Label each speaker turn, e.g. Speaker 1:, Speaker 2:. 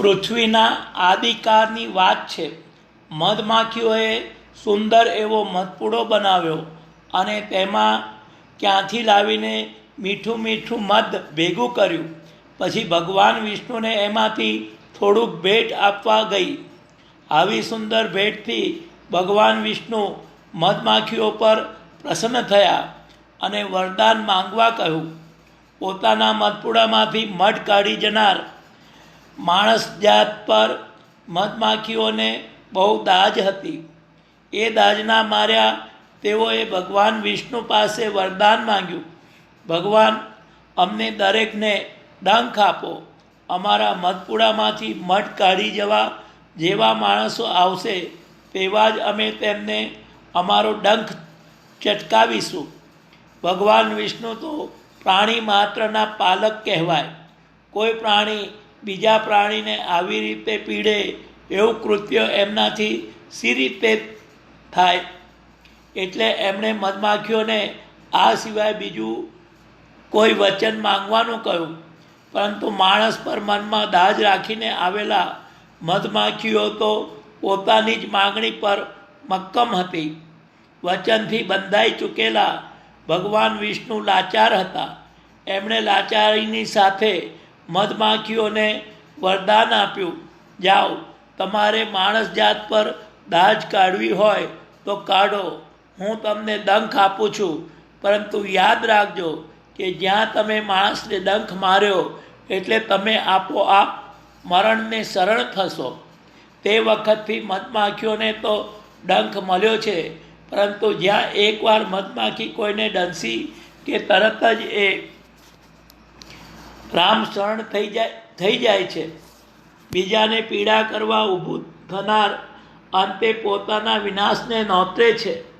Speaker 1: પૃથ્વીના આદિકાળની વાત છે. મધમાખીઓએ સુંદર એવો મધપૂડો બનાવ્યો અને તેમાં ક્યાંથી લાવીને મીઠું મીઠું મધ ભેગું કર્યું. પછી ભગવાન વિષ્ણુને એમાંથી થોડુંક ભેટ આપવા ગઈ. આવી સુંદર ભેટથી ભગવાન વિષ્ણુ મધમાખીઓ પર પ્રસન્ન થયા અને વરદાન માંગવા કહ્યું, પોતાના મધપુડામાંથી મધ કાઢી જનાર માણસ જાત પર મધમાખીઓને બહુ દાજ હતી. એ દાજના માર્યા તેઓએ ભગવાન વિષ્ણુ પાસે વરદાન માંગ્યું. ભગવાન, અમને દરેકને ડંખ આપો. અમારા મધપુડામાંથી મઠ કાઢી જવા જેવા માણસો આવશે તેવા જ અમે તેમને અમારો ડંખ ચટકાવીશું. ભગવાન વિષ્ણુ તો પ્રાણી માત્રના પાલક કહેવાય. કોઈ પ્રાણી બીજા પ્રાણીને આવી રીતે પીડે એવું કૃત્ય એમનાથી સી રીતે થાય. એટલે એમણે મધમાખીઓને આ સિવાય બીજું કોઈ વચન માંગવાનું કહ્યું. પરંતુ માણસ પર મનમાં દાજ રાખીને આવેલા મધમાખીઓ તો પોતાની જ માગણી પર મક્કમ હતી. વચનથી બંધાઈ ચૂકેલા ભગવાન વિષ્ણુ લાચાર હતા. એમણે લાચારીની સાથે મધમાખીઓને વરદાન આપ્યું. જાઓ, તમારે માણસ જાત પર દાજ કાઢવી હોય તો કાઢો. હું તમને ડંખ આપું છું. પરંતુ યાદ રાખજો કે જ્યાં તમે માણસને ડંખ માર્યો એટલે તમે આપોઆપ મરણને શરણ થશો. તે વખતથી મધમાખીઓને તો ડંખ મળ્યો છે, પરંતુ જ્યાં એકવાર મધમાખી કોઈને ડંસી કે તરત જ એ રામ શરણ થઈ જાય થઈ જાય છે. બીજાને પીડા કરવા ઊભું થનાર અંતે પોતાના વિનાશને નોતરે છે.